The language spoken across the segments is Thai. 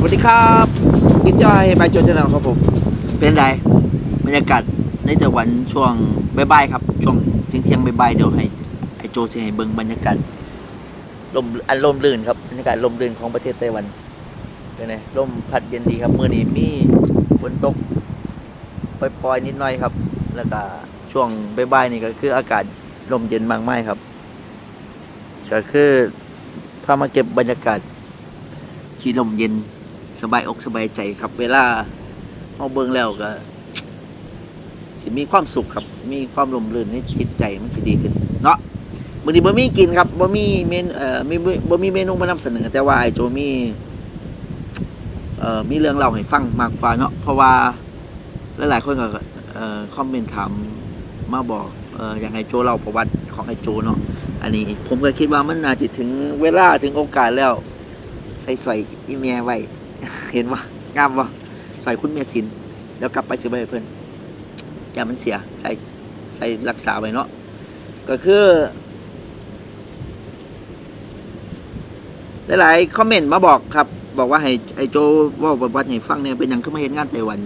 สวัสดีครับกินจอยบายโจชแนลครับผม เป็นไงบรรยากาศในแต่วันช่วงบ่ายๆครับ ช่วงเที่ยงเที่ยงบ่ายๆเดี๋ยวให้ไอโจสิให้เบิ่งบรรยากาศลมอันลมลื่นครับบรรยากาศลมลื่นของประเทศไต้หวันเป็นไงลมพัดเย็นดีครับเมื่อนี้มีฝนตกปล่อยๆนิดหน่อยครับ แล้วก็ช่วงบ่ายๆนี่ก็คืออากาศลมเย็นมากมายครับ ก็คือพามาเก็บบรรยากาศที่ลมเย็น สบายอกสบายใจครับ เวลาเอาเบิ่งแล้วก็สิมีความสุขครับ มีความลมรื่นในจิตใจมันสิดีขึ้น เนาะมื้อนี้บ่มีกินครับบ่มีเมนเอ่อมีบ่มีเมนูมานำเสนอ แต่ว่าไอ้โจมีเอ่อมีเรื่องเล่าให้ฟังมากกว่าเนาะเพราะว่าหลายๆคนก็เอ่อคอมเมนต์ถามมาบอกเอ่ออยากให้โจเล่าประวัติของไอ้โจเนาะอันนี้ผมก็คิดว่ามันน่าจะถึงเวลาถึงโอกาสแล้วใส่ใส่อีเมียไว้ เห็นว่างามวะใส่คุณเมสิน แล้วกลับไปซื้อไปเพื่อนอย่ามันเสีย ใส่ใส่รักษาไว้เนาะก็คือหลายๆคอมเมนต์มาบอกครับ บอกว่าให้ไอโจว่าประวัติให้ฟังเนี่ยเป็นยังขึ้นมาเห็นงานไต้หวัน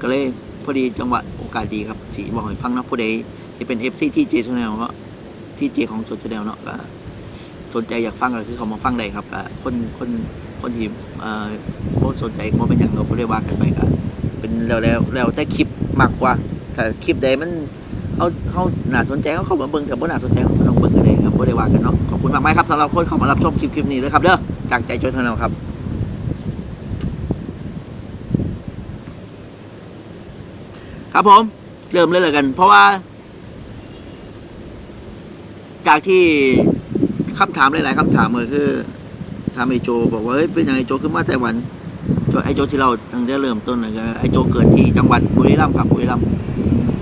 ก็เลยพอดีจังหวะโอกาสดีครับสีบอกให้ฟังนะผู้ใดที่เป็นเอฟซีที่เจชแนลเนาะที่เจของโจชแนลเนาะก็สนใจอยากฟังก็คือเขามาฟังได้ครับคนคน คนที่เอ่อบ่สนใจบ่เป็นอย่างเราบ่ได้ว่ากันไปก็เป็นแล้วแล้วแล้วแต่คลิปมากกว่าถ้าคลิปใดมันเขาเขาหนาสนใจเขาเข้ามาเบิ่งแต่บ่น่าสนใจเขาก็ต้องเบิ่งกันเองครับบ่ได้ว่ากันเนาะขอบคุณมากมายครับสำหรับคนเข้ามารับชมคลิปคลิปนี้ด้วยครับเด้อจากใจโจชแนลครับครับผมเริ่มเลยเลยกัน เพราะว่า จากที่คำถามหลายๆคำถามก็คือ ถามไอโจ บอกว่าเฮ้ยเป็นยังไงโจขึ้นมาไต้หวันโจไอโจที่เราตั้งแต่เริ่มต้นเลยก็ไอโจเกิดที่จังหวัดบุรีรัมย์ครับบุรีรัมย์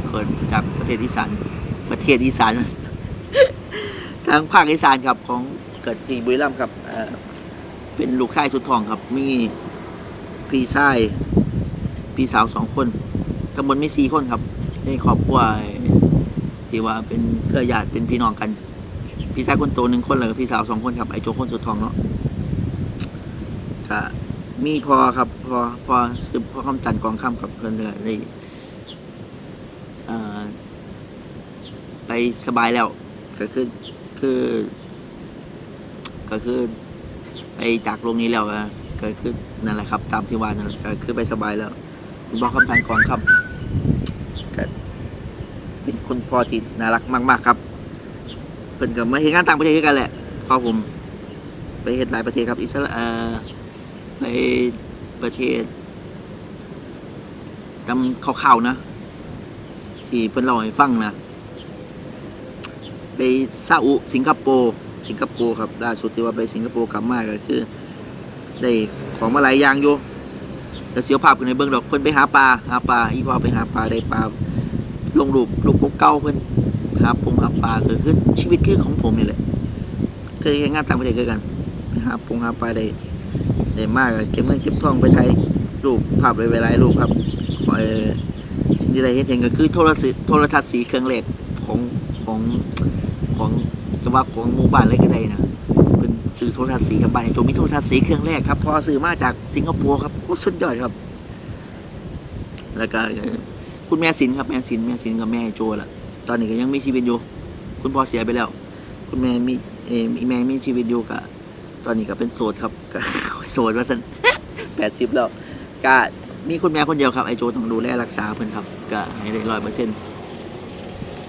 เกิดจากประเทศอีสานประเทศอีสานทางภาคอีสานครับของเกิดที่บุรีรัมย์ครับเป็นลูกชายสุดทองครับมีพี่ชายพี่สาวสองคนทั้งหมดมีสี่คนครับในครอบครัวที่ว่าเป็นเครือญาติเป็นพี่น้องกัน พี่ชายคนโตหนึ่งคนแล้วก็พี่สาวสองคนครับไอโจคนสุดทองเนาะ ก็มีพอครับพอพอสืบพอคำตันกองคำกับเพื่อนเลยได้เอ่อไปสบายแล้ว ก็คือคือ ก็คือไปจากโรงนี้แล้วก็ก็คือนั่นแหละครับ ตามที่ว่านั่นแหละก็คือไปสบายแล้วบอกคำทานกอนครับก็เป็นคุณพ่อที่น่ารักมาก ๆ ครับเพิ่นกับมาเห็นงานต่างประเทศด้วยกันแหละพ่อผมไปเห็นหลายประเทศครับอิสราเอล ไปประเทศจำข่าวๆนะ ที่เพิ่นเล่าให้ฟังนะไปซาอุสิงคโปร์สิงคโปร์ครับล่าสุดที่ว่าไปสิงคโปร์กลับมาก็คือ ได้ของมาหลายอย่างอยู่แต่เสียวภาพกันในเบื้องดอกเพิ่นไปหาปลาหาปลาอีพ่อไปหาปลาได้ปลาลงรูปรูปพวกเก่าเพิ่นหาปงหาปลาคือชีวิตคือของผมนี่แหละเคยงานต่างประเทศคือกันหาปงหาปลาได้ ได้มากเก็บเงินเก็บทองไปไทยรูปภาพไว้หลายรูปครับสิ่งที่ได้เฮ็ดเองก็คือโทรศัพท์โทรทัศน์สีเครื่องเล็กของของของจะว่าของหมู่บ้านอะไรก็ได้นะเป็นซื้อโทรทัศน์สีกับใบโจมีโทรทัศน์สีเครื่องแรกครับพอซื้อมาจากสิงคโปร์ครับโอ้สุดยอดครับ แล้วก็คุณแม่สินครับแม่สินแม่สินกับแม่โจล่ะ ตอนนี้ก็ยังมีชีวิตอยู่ คุณพ่อเสียไปแล้ว คุณแม่มีเออมีแม่มีชีวิตอยู่ก็ตอนนี้ก็เป็นโสดครับ โสดว่าสันแปดสิบแล้วก็มีคุณแม่คนเดียวครับไอโจต้องดูแลรักษาเพิ่อนครับก็ให้ได้ร้อยเปอร์เซ็นต์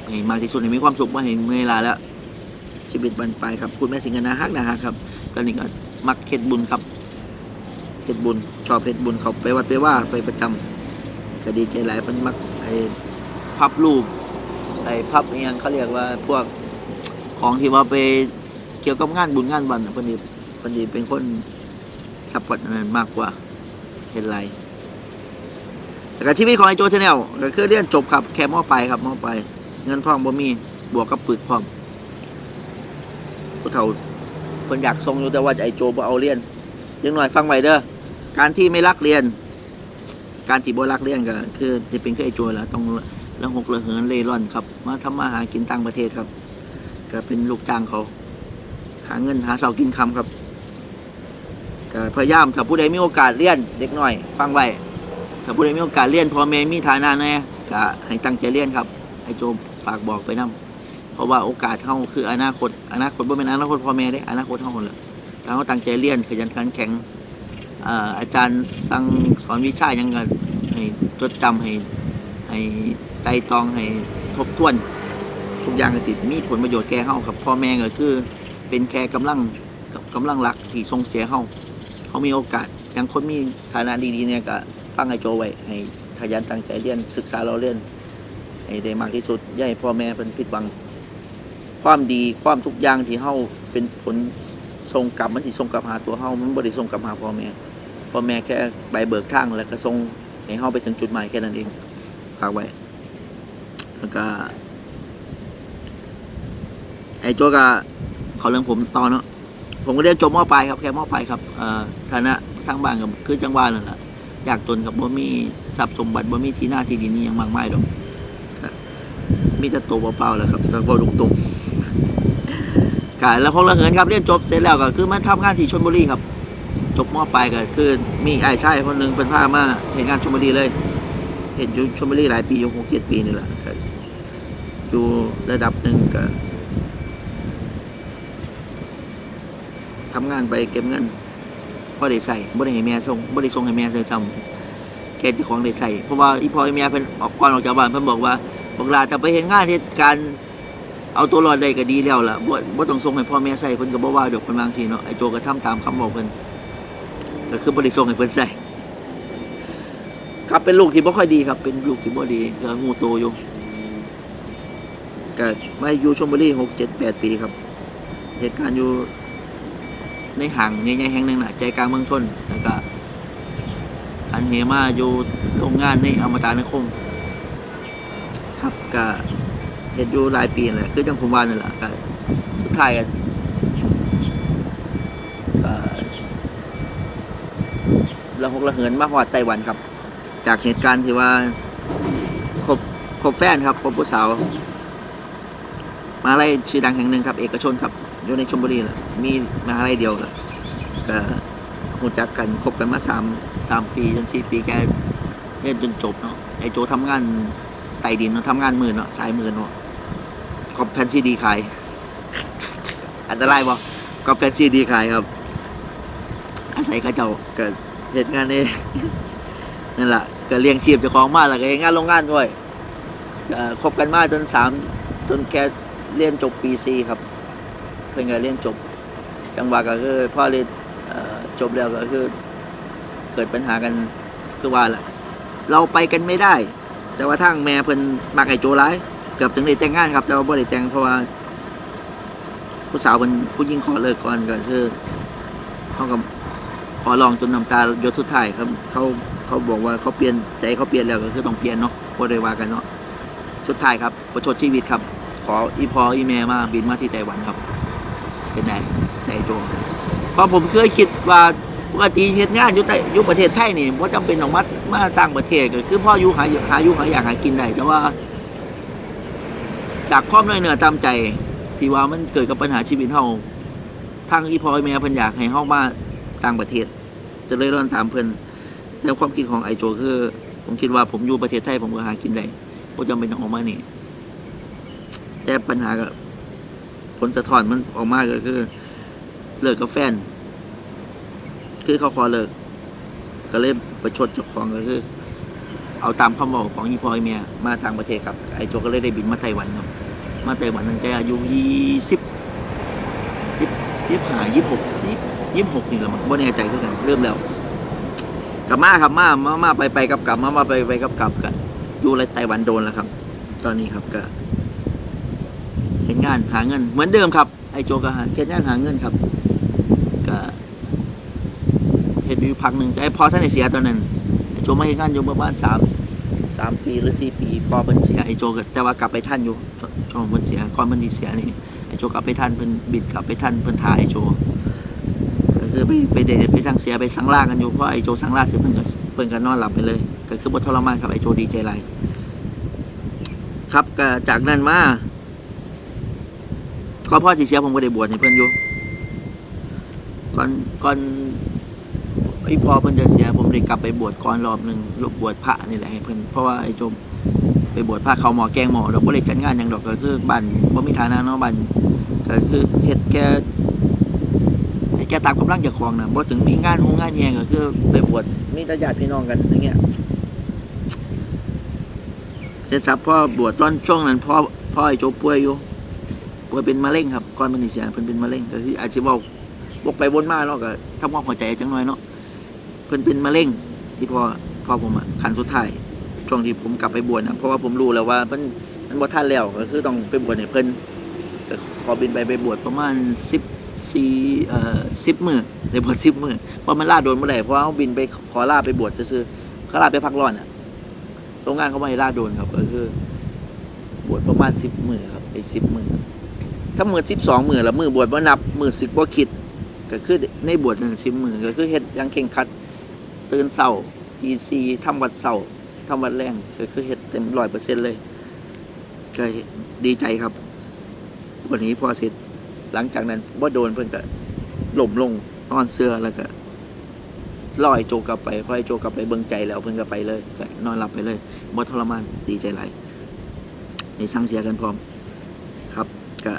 ให้มากที่สุดให้มีความสุขว่าเห็นเมื่อยลาแล้ว ชีวิตบรรปลายครับ คุณแม่สิงห์นาฮักนะฮะครับตอนนี้ก็มักเฮ็ดบุญครับเฮ็ดบุญ ชอบเฮ็ดบุญเขาไปวัดไปว่าไปประจำก็ดีใจหลายเพิ่นมักไอ้พับรูปไอ้พับอหยังเขาเรียกว่าพวกของที่ว่าไปเกี่ยวกับงานบุญงานบันเพิ่นนี่เพิ่นนี่เป็นคน ซัพพอร์ตอันนั้นมากกว่าเฮ็ดไรแต่ก็ชีวิตของไอ้โจชาแนลก็คือเรียนจบครับ แค่มอไปครับมอไป เงินทองบ่มีบวกกับปึกพร้อมผู้เฒ่าเพิ่นอยากทรงอยู่แต่ว่าไอ้โจบ่เอาเรียนยังหน่อยฟังไว้เด้อการที่ไม่รักเรียน การที่บ่รักเรียนก็คือจะเป็นคือไอ้โจแหล้วต้องละหกละเหินเล่ร่อนครับ มาทำมาหากินต่างประเทศครับ ก็เป็นลูกจ้างเขา หาเงินหาเสากินคำครับ ก็พยายามถ้าผู้ใดมีโอกาสเรียนเด็กหน้อย ฟังไว้ถ้าผู้ใดมีโอกาสเรียนพ่อแม่มีฐานะแน่ก็ให้ตั้งใจเรียนครับให้โจมฝากบอกไปนํเพราะว่าโอกาสเฮาคืออนาคต อนาคตบ่เป็นอนาคตพ่อแม่เด้อนาคตเฮาเลยถ้าเฮาตั้งใจเรียนขยันขันแข็งอาจารย์สั่งสอนวิชายังก็ให้จดจำให้ให้ไต่ตองให้ทบทวนทุกอย่างก็สิมีผลประโยชน์แก่เฮาครับพ่อแม่ก็คือ เป็นแค่กำลังกำลังหลักที่ส่งเสียเฮา เขามีโอกาสอย่างคนมีฐานะดีๆเนี่ยก็ฟังไอ้โจไว้ ให้ขยันตั้งใจเรียนศึกษาเราเรียนให้ได้มากที่สุดอย่าให้พ่อแม่เป็นผิดหวัง ความดีความทุกอย่างที่เฮาเป็นผลส่งกลับมันสิส่งกลับหาตัวเฮามันบ่ได้ส่งกลับหาพ่อแม่พ่อแม่แค่ใบเบิกทางแล้วก็ส่งให้เฮาไปถึงจุดหมายแค่นั้นเองฝากไว้แล้วก็ไอ้โจกะเขาเรื่องผมต่อเนาะ ผมก็เรียนจบมปลายครับแค่มปลายครับฐานะทางบ้านกับคือจังหวัดนั่นแหละอยากจนครับบ่มีทรัพย์สมบัติบ่มีที่หน้าที่ดินนี่ยังมากมายดอกมีแต่ตัวเปล่าๆแหละครับแต่ก็ตรงๆกะแล้วพงละเหินครับเรียนจบเสร็จแล้วก็คือมาทำงานที่ชลบุรีครับ จบมปลายก็คือมีไอ้ชายคนหนึ่งเป็นพามาเห็นงานชลบุรีเลย เห็นอยู่ชลบุรีหลายปีอยู่หกเจ็ดปีนี่แหละอยู่ระดับหนึ่งก็ ทำงานไปเก็บเงินพอได้ใส่บ่ได้ให้แม่ส่งบ่ได้ส่งให้แม่ซื้อทำแค่เจ้าของได้ใส่เพราะว่าอีพ่ออีแม่เพิ่นออกก่อนออกจากบ้านเพิ่นบอกว่าบอกลาถ้าไปเฮ็ดงานเฮ็ดการเอาตัวรอดได้ก็ดีแล้วล่ะบ่บ่ต้องส่งให้พ่อแม่ใส่เพิ่นก็บ่ว่าดอกเพิ่นวางซี่เนาะไอ้โจก็ทำตามคำบอกเพิ่นก็คือบ่ได้ส่งให้เพิ่นใส่ครับเป็นลูกที่บ่ค่อยดีครับ เป็นลูกที่บ่ดีก็งูโตอยู่ก็มาอยู่ชลบุรี6 7 8ปีครับ เหตุการณ์อยู่ ในห่างใหญ่ๆแห่งหนึ่งนะใจกลางเมืองชนแล้วก็อันเฮมาอยู่โรงงานในอมตะนครครับก็เห็นอยู่หลายปีนั่นแหละคือจังผมว่านั่แหละก็สุดท้ายกันก็ระหกระเหินมาหอดไต้หวันครับ จากเหตุการณ์ที่ว่าคบคบแฟนครับคบผู้สาวมหาลัยชื่อดังแห่งหนึ่งครับ เอกชนครับ อยู่ในชลบุรีแหละมีมหาลัยเดียวแหละก็รู้จักกันคบกันมาสามสามปีจนสี่ปีแกเรียนจนจบเนาะไอโจทำงานไต่ดินเนาะทำงานมือเนาะสายมือเนาะกอบแผ่นซีดีขาย อันตรายบ่กอบแผ่นซีดีขายครับ อาศัยเขาเจ้าก็เหตุงานเองนั่นแหละก็เลี้ยงชีพเจ้าของมาแล้วก็เฮ็ดงานโรงงานด้วยคบกันมาจนสามจนแกเรียนจบปีสี่ครับ เพิ่นก็เรียนจบ จังหวะก็คือพ่อเรียนจบแล้วก็คือ เกิดปัญหากันคือว่าแหละเราไปกันไม่ได้ แต่ว่าทางแม่เพิ่นมักไอ้โจร้ายเกือบถึงได้แต่งงานครับ แต่ว่าบ่ได้แต่งเพราะว่า ผู้สาวเพิ่นผู้หญิงขอเลิกก่อนก็คือเขาก็ขอลองจนน้ำตาหยดสุดท้ายครับเขาเขาบอกว่าเขาเปลี่ยนใจเขาเปลี่ยนแล้วก็คือต้องเปลี่ยนเนาะบ่ได้ว่ากันเนาะสุดท้ายครับ ประชดชีวิตครับ ขออีพออีแม่มาบินมาที่ไต้หวันครับ เป็นไงใจโจงเพราะผมเคยคิดว่าปกติเฮ็ดงานอยู่ใต้อยู่ประเทศไทยนี่ว่าจำเป็นต้องมามาต่างประเทศก็คือพ่ออยู่หาหาอยู่หาอยากหากินได้แต่ว่า จากความน้อยเนื้อตามใจ ที่ว่ามันเกิดกับปัญหาชีวิตเฮาทางอีพออีแม่พิ่นอยากให้เฮามาต่างประเทศ จะเลยร้อนตามเพิ่อนแต่ความคิดของไอโจคือ ผมคิดว่าผมอยู่ประเทศไทยผมก็หากินได้บ่จำเป็นต้องออกมานี่แต่ปัญหาก็ ผลสะท้อนมันออกมาก็คือ เลิกกับแฟน คือเขาขอเลิก ก็เลยประชดเจ้าของก็คือ เอาตามคำบอกของอีพอยเมียมาต่างประเทศครับ ไอโจก็เลยได้บินมาไต้หวันครับ มาไต้หวันตั้งแต่อายุยี่สิบยี่สิบห้ายี่สิบหกยี่สิบหกนี่แหละมั้งบ่แน่ใจคือกันเริ่มแล้วกลับมาครับมามามาไปไปกลับกลับมามาไปไปกลับกลับกันอยู่ไรไต้หวันโดนแล้วครับ ตอนนี้ครับก็ ห็นงานหาเงิน เหมือนเดิมครับ ไอโจก็หาเห็นงานหาเงินครับก็เห็นอยู่พักหนึ่งไอพอท่านไอเสียตอนนั้นไอโจมาเห็นงานอยู่ประมาณสามสามปีหรือสี่ปีพอเพิ่นเสียไอโจก็แต่ว่ากลับไปท่านอยู่ช่วงเพิ่นเสียก่อนเพิ่นที่เสียนี่ไอโจกลับไปท่านเพิ่นบิดกลับไปท่านเพิ่นถ่ายไอโจก็คือไปไปเดทไปสั่งเสียไปสั่งล่ากันอยู่เพราะไอโจสั่งล่าเสร็จเพิ่นก็เพิ่นก็นอนหลับไปเลย ก็คือบททรมานครับไอโจดีใจไรครับก็จากนั้นมา ก็พ่อสิเสียผมก็ได้บวชให้เพื่อนอยู่ก่อนก่อนไอ้พอเพิ่อนจะเสียผมได้กลับไปบวชก่อนรอบหนึ่งรบบวชพระนี่แหละให้เพิ่อนเพราะว่าไอ้โจมไปบวชพระเขาหมอแกงหมอเราบ่ได้จัดงานหยังดอกก็คือบ้านบ่มีฐานะเนาะบ้านก็คือเฮ็ดแค่เฮ็ดแค่ตามกำลังจ้าของน่ะบ่ถึงมีงานโงงานแยงก็คือไปบวชมีต่ญาติพี่น้องกันอย่างเงี้ยเสร็จสับพ่อบวชตอนช่วงนั้นพ่อพ่อไอ้โจป่วยอยู่ ป่วยเป็นมะเร็งครับก่อนเพิ่นสิเสียเพิ่นเป็นมะเร็งก็คืออาจสิเว้าวกไปวนมาเนาะก็ทำความเข้าใจจังหน่อยเนาะเพิ่นเป็นมะเร็งที่พ่อพ่อผมอะขันสุดท้ายช่วงที่ผมกลับไปบวชนะเพราะว่าผมรู้แล้วว่าเพิ่นมันบ่ทันแล้วก็คือต้องไปบวชให้เพิ่นขอบินไปไปบวชประมาณ14เอ่อ10มื้อได้บวช10มื้อเพราะมันลาโดนบ่อได้เพราะว่าเฮาบินไปขอลาไปบวชจะซื่อเขาลาไปพักร้อนอะโรงงานเขาบ่ให้ลาโดนครับ ก็คือ บวชประมาณ10มื้อครับไป10มื้อ ถ้ามื้อ12มื้อล้วมื้อบวชบ่านับมือ10บ่คิด ก็คือในบวชหนึ่งชิมมือก็คือเฮ็ดยังเข่งคัด ตื่นเศร้าทีซีทำวัดเศร้าทำวัดแรงก็คือเฮ็ดเต็มร้อยเปอร์เซ็นต์เลยก็ดีใจครับวันนี้พอเสร็จหลังจากนั้นว่าโดนเพิ่นก็หล่มลงนอนเสื้อแล้วก็ลอยโจกลับไปพอให้โจกลับไปเบิ่งใจแล้วเพิ่นก็ไปเลยก็นอนหลับไปเลยบ่ทรมานดีใจหลายในสั่งเสียกันพร้อมครับก็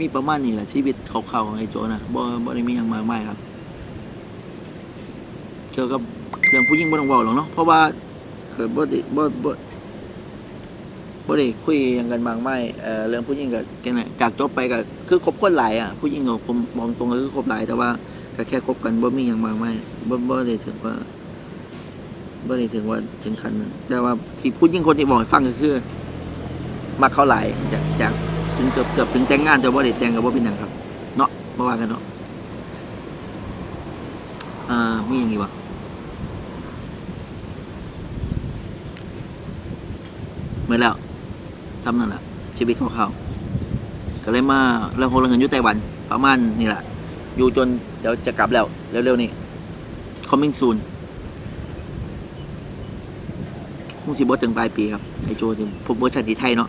มีประมาณนี้แหละชีวิตเขาๆของไอ้โจนะบ่บ่ได้มีหยังมากมายครับ เกี่ยวกับเรื่องผู้หญิงบ่ต้องเว้าหรอกเนาะเพราะว่าเกิดบ่ได้บ่บ่บ่ได้คุยหยังกันมากมายเอ่อเรื่องผู้หญิงก็แค่นั้นจากจบไปก็คือคบคนหลายอะผู้หญิงก็ผมมองตรงก็คือคบหลายแต่ว่าก็แค่คบกันบ่มีหยังมากมายบ่บ่ได้ถึงว่าบ่ได้ถึงว่าถึงขั้นนั้นแต่ว่าที่ผู้หญิงคนที่บอกให้ฟังก็คือมักเขาหลายจากจาก ถึงเกือบเกือบถึงแต่งงานแต่บ่ได้แต่งก็บ่เป็นหยังครับ เนาะบ่ว่ากันเนาะอ่ามีอย่างงี้วะเมื่อแล้วทำนั่นแหละชีวิตของเขาก็เลยมาเรื่องโฮลเงินอยู่ไต้หวันประมาณนี่แหละ อยู่จนเดี๋ยวจะกลับแล้วเร็วๆนี้ coming soon คงสิบ่ถึงปลายปีครับไอโจถึงผมเวอร์ชันที่ไทยเนาะ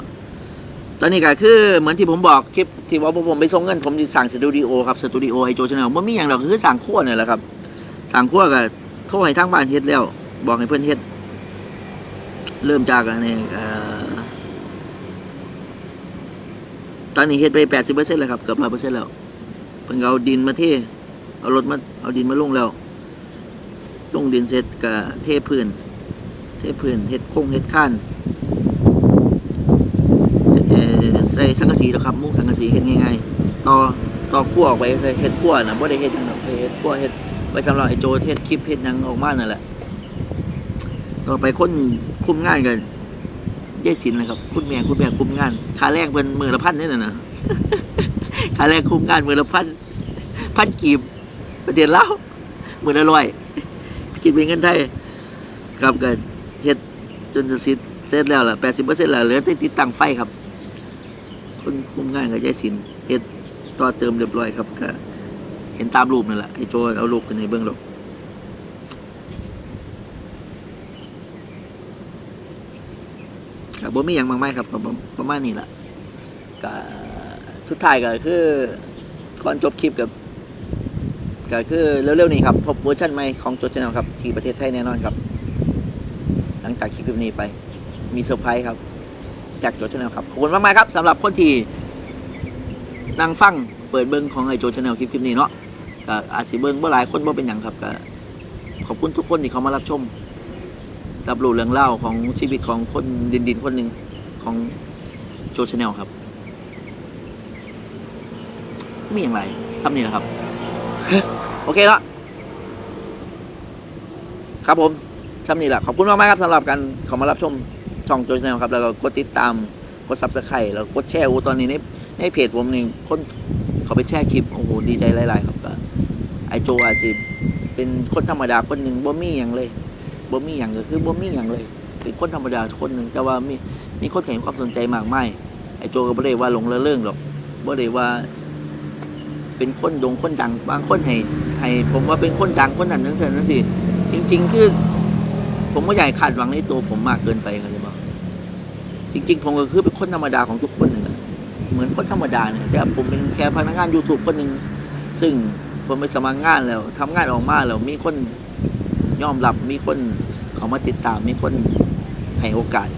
ตอนนี้ก็คือเหมือนที่ผมบอกคลิปที่ว่าผมไปส่งเงินผมสั่งสตูดิโอครับสตูดิโอไอโจชาแนลมันมีอย่างเราคือสั่งขั้วเนี่ยแหละครับ สั่งขั้วก็โทรให้ทางบ้านเฮ็ดแล้ว บอกให้เพื่อนเฮ็ด เริ่มจากอันนี้ตอนนี้เฮ็ดไปแปดสิบเปอร์เซ็นต์แล้วครับเกือบร้อยเปอร์เซ็นต์แล้วเพิ่งเอาดินมาเทเอารถมาเอาดินมาลงแล้วลงดินเสร็จก็เทพื้น เทพื้นเฮ็ดโค้งเฮ็ดขั้นเอ่อ ส่สังกะสีแล้วครับมุ้งสังกะสีเฮ็ดง่ายๆต่อต่อขั้วออกไปเลยเฮ็ดขั้วนะบ่ได้เฮ็ดยังเฮ็ดขั้วเฮ็ดไว้สำหรับไอโจเฮ็ดคลิปเฮ็ดยังออกมานั่นแหละต่อไปคนคุมงานกันยายสินนะครับ คุณแม่คุณแม่คุมงานค่าแรงเพิ่นมือละพันนี่นะนะค่าแรงคุมงานมือละพันพันกีบประเทศลามือละร้อยคิดเป็นเงินไทยครับก็เฮ็ดจนจะสิเสร็จแล้วล่ะ80%แล้วเหลือแต่ติดตั้งไฟครับ คนคุมงานกับยายสินเฮ็ดต่อเติมเรียบร้อยครับก็เห็นตามรูปนั่นแหละไอ้โจเอารูปขึ้นให้เบิ่งหรอกครับบ่มีอย่างมากมายครับประประมาณนี้แหละก็สุดท้ายก็คือก่อนจบคลิปกับก็คือเร็วๆนี้ครับพบเวอร์ชันใหม่ของโจชแนลครับ ที่ประเทศไทยแน่นอนครับ หลังจากคลิปนี้ไป มีเซอร์ไพรส์ครับ จากโจชแนลครับ ขอบคุณมากๆครับสำหรับคนที่ นั่งฟังเปิดเบิ้งของไอโจชาแนลคลิปคลิปนี้เนาะก็อาจสิเบิ้งบ่หลายคนบ่เป็นหยังครับก็ขอบคุณทุกคนที่เขามารับชมรับรู้เรื่องเล่าของชีวิตของคนดินดินคนหนึ่งของโจชาแนลครับมีอย่างไรทำนี่นะครับ โอเคแล้วครับผมทำนี่แหละขอบคุณมากๆครับสำหรับการเขามารับชมช่องโจชาแนลครับ แล้วก็กดติดตามกดซับสไครต์แล้วกดแชร์อ้ตอนนี้ใน ในเพจผมนี่คนเขาไปแชร์คลิปโอ้โหดีใจหลายๆครับก็ไอโจอาจจะเป็นคนธรรมดาคนหนึ่งบ่มีอย่างเลยบ่มีอย่างก็คือบ่มีอย่างเลยเป็นคนธรรมดาคนหนึ่งแต่ว่ามีมีคนเห็นความสนใจมากมายไอโจก็บ่ได้ว่าหลงระเริงหรอกบ่ได้ว่า เป็นคนดงคนดังบางคนให้ให้ผมว่าเป็นคนดังคนนั้นนั่นสินั่นสิจริง ๆ คือ ผมว่าใหญ่คาดหวังในตัวผมมากเกินไปครับจะบอกจริง ๆ ผมก็คือเป็นคนธรรมดาของทุกคนนึงแหละ เหมือนคนธรรมดาเนี่ยแต่ผมเป็นแค่พนักงาน YouTube คนหนึ่งซึ่งผมไปสมัครงานแล้วทำงานออกมาแล้ว มีคนยอมรับมีคนเขามาติดตามมีคนให้โอกาส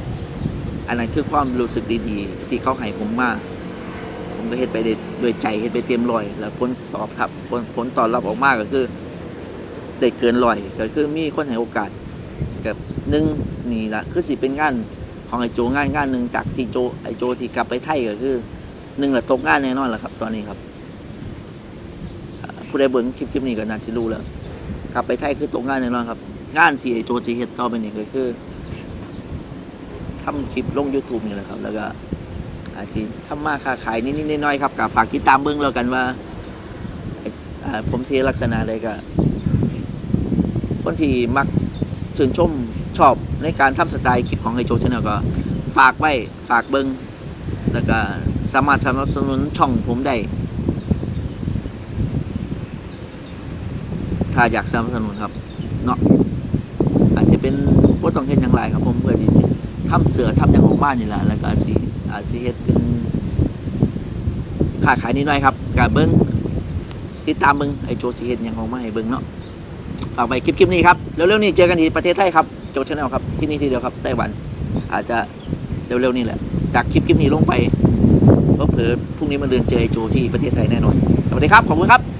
อันนั้นคือความรู้สึกดีๆ ที่เขาให้ผมมาผมก็เฮ็ดไปด้ดวยใจเฮ็ดไปเต็มรอย แล้วผลตอบครับผลผลตอบรับออกมาก็คือได้เกินรอย ก็คือมีคนให้โอกาสกับหนึ่งนี่ละคือสิเป็นงาน ของไอโจงานงานหนึ่งจากที่โจไอโจที่กลับไปไทยก็คือหนึ่งละตกงานแน่นอนแหละครับ ตอนนี้ครับผู้ใดเบิ่งคลิปคลิปนี้ก็น่าจะรู้แล้วกลับไปไทยคือตกงานแน่นอนครับ งานที่ไอโจจะเฮ็ดต่อไปนี่ก็คือทำคลิปลง YouTube นี่แหละครับ แล้วก็อาชีพทำมาค้าขายนิดๆน้อยๆครับกับฝากติดตามเบื้องแล้วกันว่าเอ่ออ่าผมเสียลักษณะใดก็คนที่มักชื่นชมชอบ ในการทำสไตล์คลิปของไอโจชแนลก็ฝากไว้ฝากเบิงแล้วก็สามารถสนับสนุนช่องผมได้ ถ้าอยากสนับสนุนครับเนาะอาจจะเป็นว่าต้องเห็นอย่างไรครับ ผมเพื่อที่จะทำเสือทำอย่างของบ้านนี่แหละแล้วก็อาจสิอาจสิเฮ็ดเป็นค้าขายนิดหน่อยครับกับเบิ้งติดตามเบิ้งไอโจสิเฮ็ดอย่างของมาให้เบิ้งเนาะฝากไปคลิปคลิปนี้ครับ เร็วๆนี้เจอกันที่ประเทศไทยครับ โจชแนลครับที่นี่ทีเดียวครับไต้หวัน อาจจะเร็วๆนี่แหละ จากคลิปคลิปนี้ลงไปเผลอพรุ่งนี้มาเรือนเจอไอโจที่ประเทศไทยแน่นอน สวัสดีครับ ขอบคุณครับ